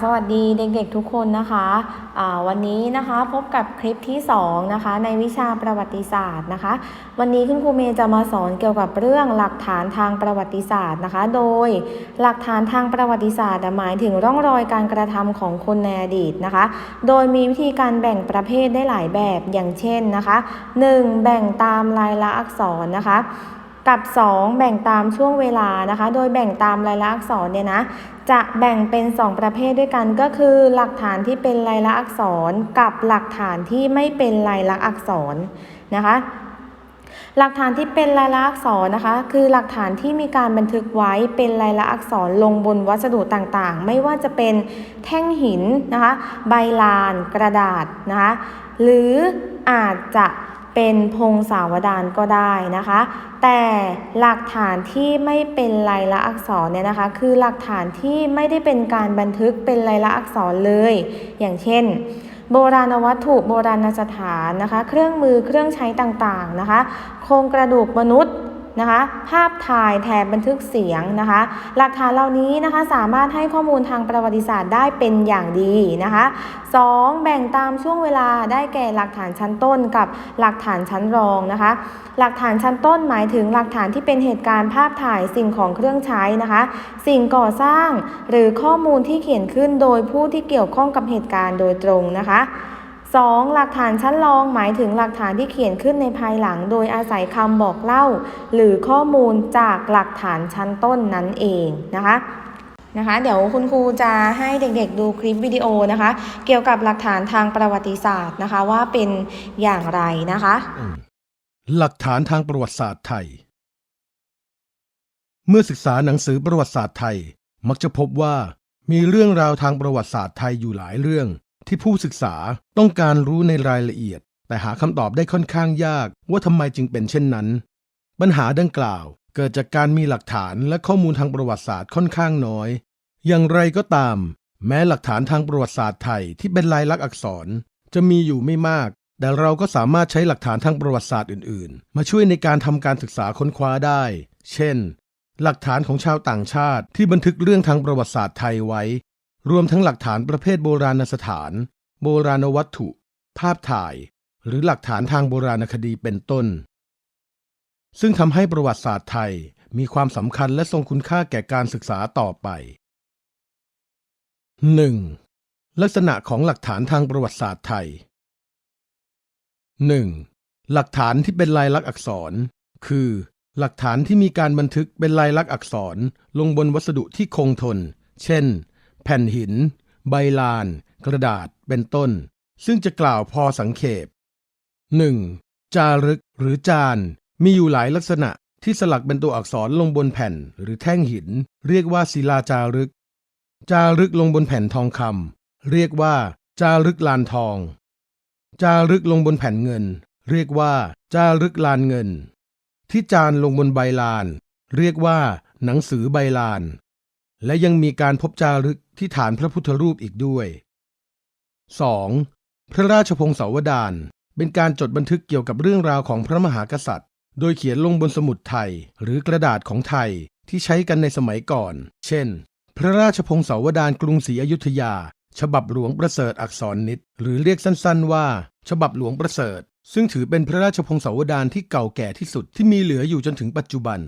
สวัสดีเด็กๆทุกคนนะคะวันนี้นะคะพบกับคลิปที่2นะคะในวิชาประวัติศาสตร์นะคะ วันนี้คุณครูเมย์จะมาสอนเกี่ยวกับเรื่องหลักฐานทางประวัติศาสตร์นะคะ โดยหลักฐานทางประวัติศาสตร์หมายถึงร่องรอยการกระทำของคนในอดีตนะคะ โดยมีวิธีการแบ่งประเภทได้หลายแบบอย่างเช่นนะคะ 1. แบ่งตามลายลักษณ์อักษรนะคะ กับ 2 แบ่งตามช่วงเวลานะคะ โดยแบ่งตามลายลักษณ์อักษรเนี่ยนะจะแบ่งเป็น 2 ประเภทด้วยกันก็คือ หลักฐานที่เป็นลายลักษณ์อักษร กับหลักฐานที่ไม่เป็นลายลักษณ์อักษรนะคะหลักฐานที่เป็นลายลักษณ์อักษรนะคะ คือหลักฐานที่มีการบันทึกไว้เป็นลายลักษณ์อักษรลงบนวัสดุต่างๆ ไม่ว่าจะเป็นแท่งหินนะคะ ใบลาน กระดาษนะคะ หรืออาจจะ เป็นพงศาวดารก็ได้นะคะ แต่หลักฐานที่ไม่เป็นลายละอักษรเนี่ยนะคะ คือหลักฐานที่ไม่ได้เป็นการบันทึกเป็นลายละอักษรเลย อย่างเช่น โบราณวัตถุโบราณสถานนะคะ เครื่องมือเครื่องใช้ต่างๆนะคะ โครงกระดูกมนุษย์ นะคะ ภาพถ่ายแถบบันทึกเสียงนะคะ หลักฐานเหล่านี้นะคะสามารถให้ข้อมูลทางประวัติศาสตร์ได้เป็นอย่างดีนะคะ 2. แบ่งตามช่วงเวลาได้แก่หลักฐานชั้นต้นกับหลักฐานชั้นรองนะคะ หลักฐานชั้นต้นหมายถึงหลักฐานที่เป็นเหตุการณ์ภาพถ่ายสิ่งของเครื่องใช้นะคะ สิ่งก่อสร้างหรือข้อมูลที่เขียนขึ้นโดยผู้ที่เกี่ยวข้องกับเหตุการณ์โดยตรงนะคะ 2. หลักฐานชั้นรองหมายถึงหลักฐานที่เขียนขึ้นในภายหลัง โดยอาศัยคำบอกเล่า หรือข้อมูลจากหลักฐานชั้นต้นนั้นเองนะคะนะคะ เดี๋ยวคุณครูจะให้เด็กๆดูคลิปวิดีโอนะคะ เกี่ยวกับหลักฐานทางประวัติศาสตร์นะคะว่าเป็นอย่างไรนะคะ หลักฐานทางประวัติศาสตร์ไทย เมื่อศึกษาหนังสือประวัติศาสตร์ไทย มักจะพบว่ามีเรื่องราวทางประวัติศาสตร์ไทยอยู่หลายเรื่อง ที่ผู้ศึกษาต้องการรู้ในรายละเอียด แต่หาคำตอบได้ค่อนข้างยากว่าทำไมจึงเป็นเช่นนั้น ปัญหาดังกล่าวเกิดจากการมีหลักฐานและข้อมูลทางประวัติศาสตร์ค่อนข้างน้อย อย่างไรก็ตาม แม้หลักฐานทางประวัติศาสตร์ไทยที่เป็นลายลักษณ์อักษร จะมีอยู่ไม่มาก แต่เราก็สามารถใช้หลักฐานทางประวัติศาสตร์อื่น ๆ มาช่วยในการทำการศึกษาค้นคว้าได้ เช่น หลักฐานของชาวต่างชาติที่บันทึกเรื่องทางประวัติศาสตร์ไทยไว้ รวมทั้งหลักฐานประเภทโบราณสถาน โบราณวัตถุ ภาพถ่าย หรือหลักฐานทางโบราณคดีเป็นต้น ซึ่งทำให้ประวัติศาสตร์ไทยมีความสำคัญและทรงคุณค่าแก่การศึกษาต่อไป 1. ลักษณะของหลักฐานทางประวัติศาสตร์ไทย 1. หลักฐานที่เป็นลายลักษณ์อักษร คือ หลักฐานที่มีการบันทึกเป็นลายลักษณ์อักษรลงบนวัสดุที่คงทน เช่น แผ่นหิน ใบลาน กระดาษเป็นต้น ซึ่งจะกล่าวพอสังเขป 1. จารึกหรือจาน มีอยู่หลายลักษณะที่สลักเป็นตัวอักษรลงบนแผ่นหรือแท่งหิน เรียกว่าศิลาจารึก จารึกลงบนแผ่นทองคำเรียกว่า จารึกลานทอง จารึกลงบนแผ่นเงิน เรียกว่า จารึกลานเงิน ที่จานลงบนใบลาน เรียกว่า หนังสือใบลาน และยังมีการพบจารึก ที่ฐานพระพุทธรูปอีกด้วย 2. พระราชพงศาวดารเป็นการจดบันทึกเกี่ยวกับเรื่องราวของพระมหากษัตริย์ โดยเขียนลงบนสมุดไทย หรือกระดาษของไทยที่ใช้กันในสมัยก่อน เช่น พระราชพงศาวดารกรุงศรีอยุธยา ฉบับหลวงประเสริฐอักษรนิดหรือเรียกสั้นๆว่า ฉบับหลวงประเสริฐ ซึ่งถือเป็นพระราชพงศาวดารที่เก่าแก่ที่สุดที่มีเหลืออยู่จนถึงปัจจุบัน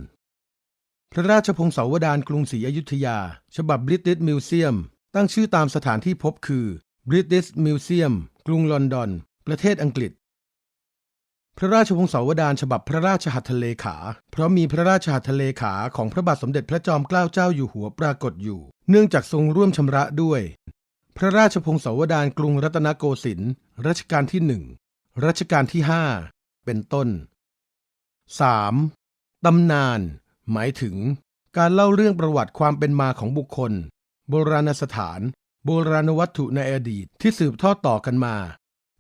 พระราชพงศาวดารกรุงศรีอยุธยา ฉบับ British Museum ตั้งชื่อตามสถานที่พบคือ British Museum กรุงลอนดอน ประเทศอังกฤษ พระราชวงศาวดารฉบับพระราชหัตถเลขา เพราะมีพระราชหัตถเลขาของพระบาทสมเด็จพระจอมเกล้าเจ้าอยู่หัวปรากฏอยู่ เนื่องจากทรงร่วมชำระด้วย พระราชพงศาวดารกรุงรัตนโกสินทร์รัชกาลที่หนึ่งรัชกาลที่ห้าเป็นต้น 3. ตำนาน หมายถึง การเล่าเรื่องประวัติความเป็นมาของบุคคล โบราณสถาน โบราณวัตถุในอดีตที่สืบทอดต่อกันมา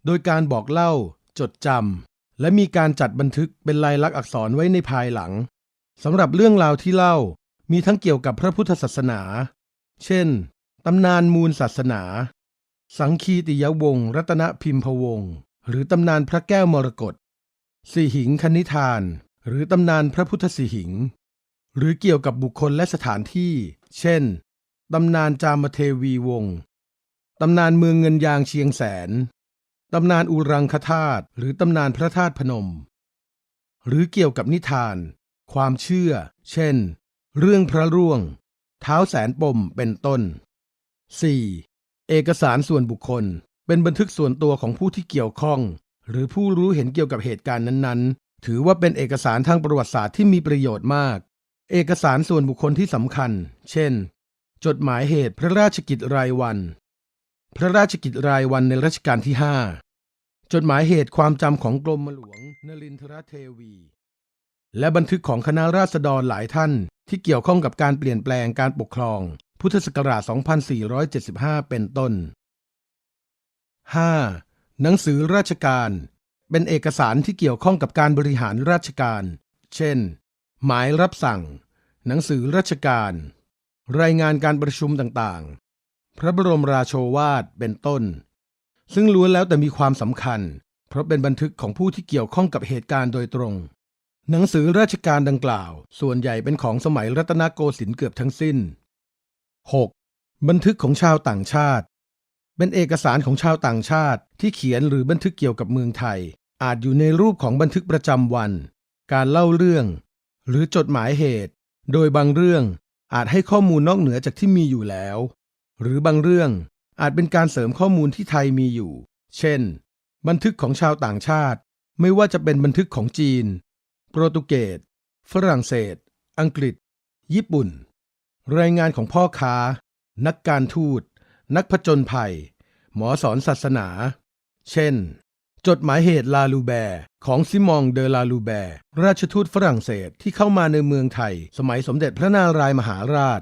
โดยการบอกเล่า จดจำและมีการจัดบันทึกเป็นลายลักษณ์อักษรไว้ในภายหลังสำหรับเรื่องราวที่เล่ามีทั้งเกี่ยวกับพระพุทธศาสนา เช่น ตำนานมูลศาสนา สังคีติยวงศ์รัตนพิมพวงศ์หรือตำนานพระแก้วมรกตสีหิงคณิธาน หรือตำนานพระพุทธสีหิง หรือเกี่ยวกับบุคคลและสถานที่ เช่น ตำนานจามเทวีวงศ์ตำนานเมืองเงินยางเชียงแสน ตำนานอุรังคธาตุหรือตำนานพระธาตุพนม หรือเกี่ยวกับนิทาน ความเชื่อ เช่น เรื่องพระร่วง เท้าแสนปมเป็นต้น 4. เอกสารส่วนบุคคล เป็นบันทึกส่วนตัวของผู้ที่เกี่ยวข้อง หรือผู้รู้เห็นเกี่ยวกับเหตุการณ์นั้นๆ ถือว่าเป็นเอกสารทางประวัติศาสตร์ที่มีประโยชน์มาก เอกสารส่วนบุคคลที่สำคัญ เช่น จดหมายเหตุพระราชกิจรายวัน พระราชกิจรายวันในรัชกาลที่5จดหมายเหตุความจำของกรมหลวงนรินทรเทวี และบันทึกของคณะราษฎรหลายท่านที่เกี่ยวข้องกับการเปลี่ยนแปลงการปกครอง พุทธศักราช 2475 เป็นต้น 5. หนังสือราชการ เป็นเอกสารที่เกี่ยวข้องกับการบริหารราชการ เช่น หมายรับสั่ง หนังสือราชการ รายงานการประชุมต่างๆ พระบรมราโชวาทเป็นต้น ซึ่งล้วนแล้วแต่มีความสำคัญ เพราะเป็นบันทึกของผู้ที่เกี่ยวข้องกับเหตุการณ์โดยตรง หนังสือราชการดังกล่าว ส่วนใหญ่เป็นของสมัยรัตนโกสินทร์เกือบทั้งสิ้น 6. บันทึกของชาวต่างชาติ เป็นเอกสารของชาวต่างชาติที่เขียนหรือบันทึกเกี่ยวกับเมืองไทย อาจอยู่ในรูปของบันทึกประจำวัน การเล่าเรื่อง หรือจดหมายเหตุ โดยบางเรื่องอาจให้ข้อมูลนอกเหนือจากที่มีอยู่แล้ว หรือบางเรื่องอาจเป็นการเสริมข้อมูลที่ไทยมีอยู่ เช่น บันทึกของชาวต่างชาติ ไม่ว่าจะเป็นบันทึกของจีน โปรตุเกส ฝรั่งเศส อังกฤษ ญี่ปุ่น รายงานของพ่อค้า นักการทูต นักผจญภัย หมอสอนศาสนา เช่น จดหมายเหตุลาลูแบร์ของซิมองเดอลาลูแบร์ราชทูตฝรั่งเศสที่เข้ามาในเมืองไทย สมัยสมเด็จพระนารายมหาราช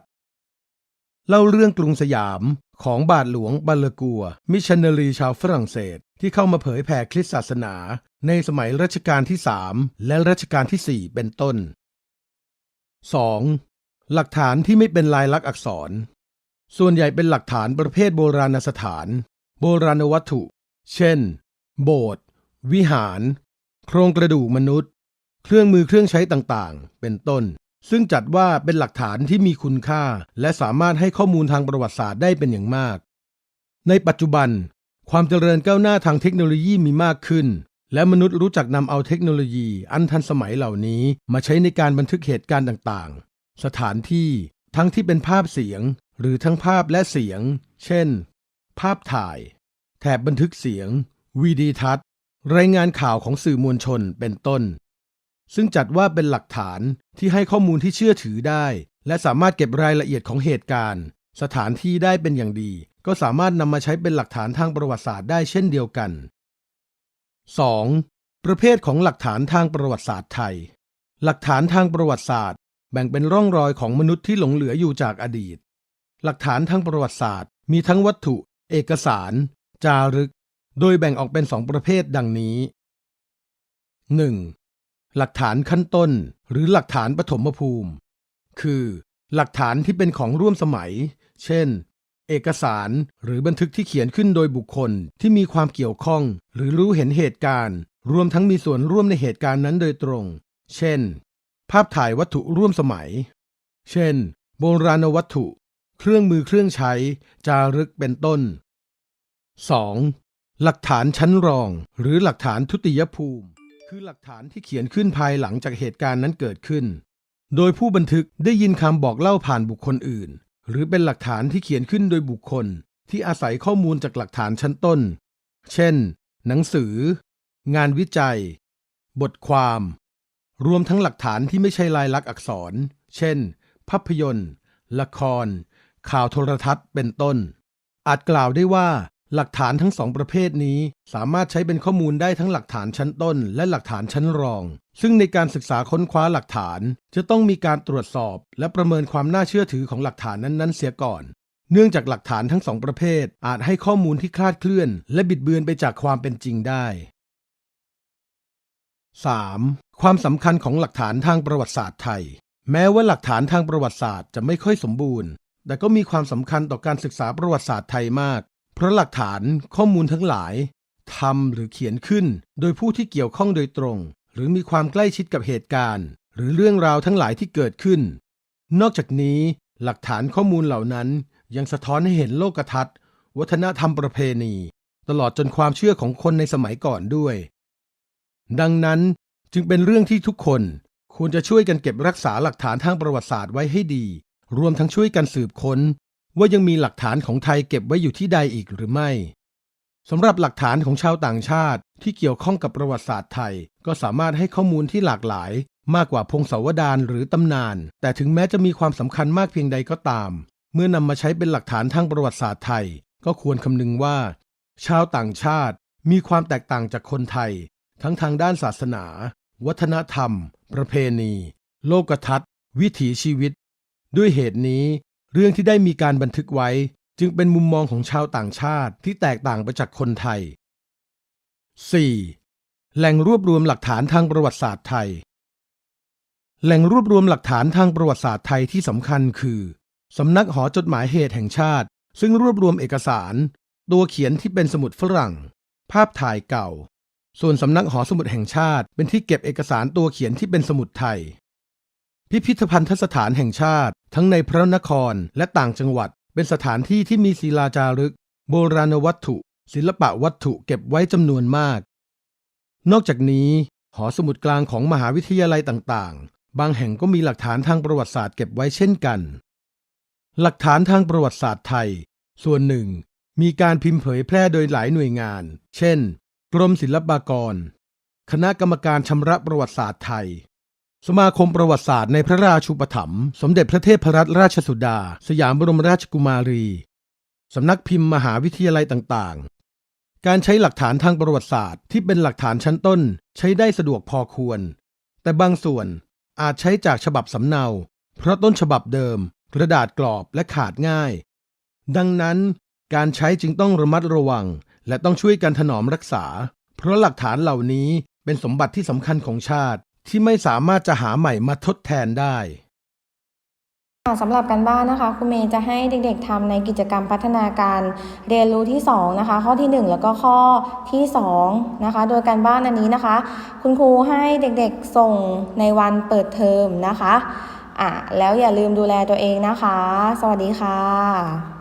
เล่าเรื่องกรุงสยามของบาทหลวงบัลลกัว มิชันนารีชาวฝรั่งเศสที่เข้ามาเผยแผ่คริสตศาสนา ในสมัยรัชกาลที่3และรัชกาลที่4เป็นต้น 2. หลักฐานที่ไม่เป็นลายลักษณ์อักษร ส่วนใหญ่เป็นหลักฐานประเภทโบราณสถาน โบราณวัตถุ เช่น โบสถ์วิหาร โครงกระดูกมนุษย์ เครื่องมือเครื่องใช้ต่างๆ เป็นต้น ซึ่งจัดว่าเป็นหลักฐานที่มีคุณค่า และสามารถให้ข้อมูลทางประวัติศาสตร์ได้เป็นอย่างมาก ในปัจจุบัน ความเจริญก้าวหน้าทางเทคโนโลยีมีมากขึ้น และมนุษย์รู้จักนำเอาเทคโนโลยี อันทันสมัยเหล่านี้มาใช้ในการบันทึกเหตุการณ์ต่างๆ สถานที่ทั้งที่เป็นภาพเสียง หรือทั้งภาพและเสียง เช่น ภาพถ่าย แถบบันทึกเสียง วีดีทัศน์ รายงานข่าวของสื่อมวลชนเป็นต้น ซึ่งจัดว่าเป็นหลักฐานที่ให้ข้อมูลที่เชื่อถือได้ และสามารถเก็บรายละเอียดของเหตุการณ์ สถานที่ได้เป็นอย่างดี ก็สามารถนำมาใช้เป็นหลักฐานทางประวัติศาสตร์ได้เช่นเดียวกัน 2. ประเภทของหลักฐานทางประวัติศาสตร์ไทย หลักฐานทางประวัติศาสตร์ แบ่งเป็นร่องรอยของมนุษย์ที่หลงเหลืออยู่จากอดีต หลักฐานทางประวัติศาสตร์ มีทั้งวัตถุ เอกสาร จารึก โดยแบ่งออกเป็นสองประเภทดังนี้ 1. หลักฐานขั้นต้นหรือหลักฐานปฐมภูมิ คือ หลักฐานที่เป็นของร่วมสมัย เช่น เอกสารหรือบันทึกที่เขียนขึ้นโดยบุคคลที่มีความเกี่ยวข้อง หรือรู้เห็นเหตุการณ์ รวมทั้งมีส่วนร่วมในเหตุการณ์นั้นโดยตรง เช่น ภาพถ่ายวัตถุร่วมสมัย เช่น โบราณวัตถุ เครื่องมือเครื่องใช้ จารึกเป็นต้น 2. หลักฐานชั้นรอง หรือหลักฐานทุติยภูมิ คือหลักฐานที่เขียนขึ้นภายหลังจากเหตุการณ์นั้นเกิดขึ้น โดยผู้บันทึกได้ยินคำบอกเล่าผ่านบุคคลอื่น หรือเป็นหลักฐานที่เขียนขึ้นโดยบุคคล ที่อาศัยข้อมูลจากหลักฐานชั้นต้น เช่น หนังสือ งานวิจัย บทความ รวมทั้งหลักฐานที่ไม่ใช่ลายลักษณ์อักษร เช่น ภาพยนตร์ ละคร ข่าวโทรทัศน์ เป็นต้นอาจกล่าวได้ว่า หลักฐานทั้งสองประเภทนี้ สามารถใช้เป็นข้อมูลได้ทั้งหลักฐานชั้นต้น และหลักฐานชั้นรอง ซึ่งในการศึกษาค้นคว้าหลักฐาน จะต้องมีการตรวจสอบ และประเมินความน่าเชื่อถือของหลักฐานนั้นๆ เสียก่อน เนื่องจากหลักฐานทั้งสองประเภท อาจให้ข้อมูลที่คลาดเคลื่อน และบิดเบือนไปจากความเป็นจริงได้ 3. ความสำคัญของหลักฐานทางประวัติศาสตร์ไทย แม้ว่าหลักฐานทางประวัติศาสตร์จะไม่ค่อยสมบูรณ์ แต่ก็มีความสำคัญต่อการศึกษาประวัติศาสตร์ไทยมาก เพราะหลักฐานข้อมูลทั้งหลายทำหรือเขียนขึ้น โดยผู้ที่เกี่ยวข้องโดยตรง หรือมีความใกล้ชิดกับเหตุการณ์ หรือเรื่องราวทั้งหลายที่เกิดขึ้น นอกจากนี้ หลักฐานข้อมูลเหล่านั้น ยังสะท้อนให้เห็นโลกทัศน์ วัฒนธรรมประเพณี ตลอดจนความเชื่อของคนในสมัยก่อนด้วย ดังนั้นจึงเป็นเรื่องที่ทุกคนควรจะช่วยกันเก็บรักษาหลักฐานทางประวัติศาสตร์ไว้ให้ดี รวมทั้งช่วยกันสืบค้น ว่ายังมีหลักฐานของไทยเก็บไว้อยู่ที่ใดอีกหรือไม่สำหรับหลักฐานของชาวต่างชาติที่เกี่ยวข้องกับประวัติศาสตร์ไทย ก็สามารถให้ข้อมูลที่หลากหลาย มากกว่าพงศาวดารหรือตำนาน แต่ถึงแม้จะมีความสำคัญมากเพียงใดก็ตาม เมื่อนำมาใช้เป็นหลักฐานทางประวัติศาสตร์ไทย ก็ควรคำนึงว่า ชาวต่างชาติมีความแตกต่างจากคนไทย ทั้งทางด้านศาสนา วัฒนธรรม ประเพณี โลกทัศน์ วิถีชีวิต ด้วยเหตุนี้ เรื่องที่ได้มีการบันทึกไว้จึงเป็นมุมมองของชาวต่างชาติที่แตกต่างไปจากคนไทย 4. แหล่งรวบรวมหลักฐานทางประวัติศาสตร์ไทย แหล่งรวบรวมหลักฐานทางประวัติศาสตร์ไทยที่สำคัญคือสำนักหอจดหมายเหตุแห่งชาติ ซึ่งรวบรวมเอกสาร ตัวเขียนที่เป็นสมุดฝรั่ง ภาพถ่ายเก่า ส่วนสำนักหอสมุดแห่งชาติเป็นที่เก็บเอกสารตัวเขียนที่เป็นสมุดไทย พิพิธภัณฑสถานแห่งชาติ ทั้งในพระนครและต่างจังหวัด เป็นสถานที่ที่มีศิลาจารึก โบราณวัตถุ ศิลปะวัตถุเก็บไว้จำนวนมาก นอกจากนี้ หอสมุดกลางของมหาวิทยาลัยต่างๆ บางแห่งก็มีหลักฐานทางประวัติศาสตร์เก็บไว้เช่นกัน หลักฐานทางประวัติศาสตร์ไทย ส่วนหนึ่ง มีการพิมพ์เผยแพร่โดยหลายหน่วยงาน เช่น กรมศิลปากร คณะกรรมการชำระประวัติศาสตร์ไทย สมาคมประวัติศาสตร์ในพระราชูปถัมภ์สมเด็จพระเทพรัตนราชสุดา สยามบรมราชกุมารี สำนักพิมพ์มหาวิทยาลัยต่างๆ การใช้หลักฐานทางประวัติศาสตร์ที่เป็นหลักฐานชั้นต้นใช้ได้สะดวกพอควร แต่บางส่วนอาจใช้จากฉบับสำเนา เพราะต้นฉบับเดิม กระดาษกรอบและขาดง่าย ดังนั้น การใช้จึงต้องระมัดระวัง และต้องช่วยกันถนอมรักษา เพราะหลักฐานเหล่านี้เป็นสมบัติที่สำคัญของชาติ ที่ไม่สามารถจะหาใหม่มาทดแทนได้สำหรับการบ้านนะคะคุณเมย์จะให้เด็กๆทำในกิจกรรมพัฒนาการเรียนรู้ที่2นะคะข้อที่ 1 แล้วก็ข้อที่2นะคะโดยการบ้านอันนี้นะคะ คุณครูให้เด็กๆส่งในวันเปิดเทอมนะคะอะแล้วอย่าลืมดูแลตัวเองนะคะ สวัสดีค่ะ